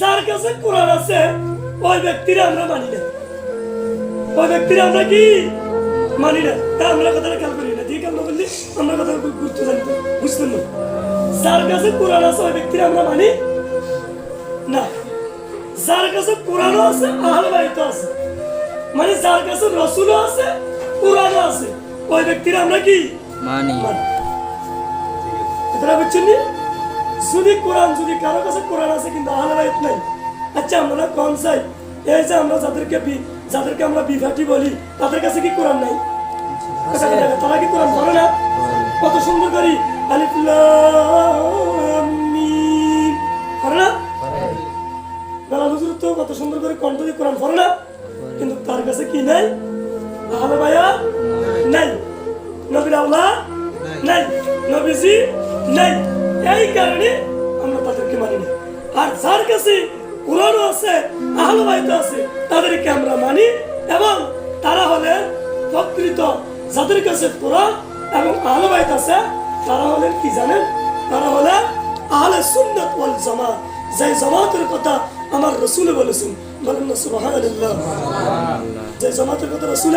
যার কাছে কোরআন আছে ওই ব্যক্তিরা আমরা মানি না। ওই ব্যক্তিরা আমরা কি মানি না? তা আমরা কথাটা খেয়াল করি না। ঠিক আমরা বললি আমরা কথা গুরুত্ব জানতে বুঝতেন না? যার কাছে কোরআন আছে ওই ব্যক্তিরা আমরা মানি না। যার কাছে কোরআনও আছে আহলে বাইতও আছে। মানে যার কাছে রসুলও আছে কোরআনও আছে ওই ব্যক্তিরা আমরা কি মানি। বুঝছেন? যদি কোরআন যদি কারও কাছে কোরআন আছে কিন্তু আহলে নাই। আচ্ছা আমরা কম চাই। এই যে আমরা যাদেরকে যাদেরকে আমরা বিভাটি বলি তাদের কাছে কি কোরআন নাই? তারা কি কোরআন পড়ে না? কত সুন্দর করি। পড়ে না? বেলা হুজুর তো কত সুন্দর করে কণ্ঠ দিয়ে কোরআন পড়ে না? কিন্তু তার কাছে কি নাই? আহলে ভাইয়া নাই। নবীর আল্লাহ নাই। নবীজি নাই। এই কারণে আমরা তাদেরকে মানি না। আর যার কাছে কোরআনও আছে আহলে বাইত আছে, তাদেরকে আমরা মানি এবং তারা হলেন প্রকৃত যাদের কাছে কোরআন এবং আহলে বাইত আছে, তারা হলেন কি জানেন? তারা হলেন আহলে সুন্নাত ওয়াল জামাত। যে জামাতের কথা আমার রসুল বলেছেন, বলেন না সুবহানাল্লাহ। যে জামাতের কথা রসুল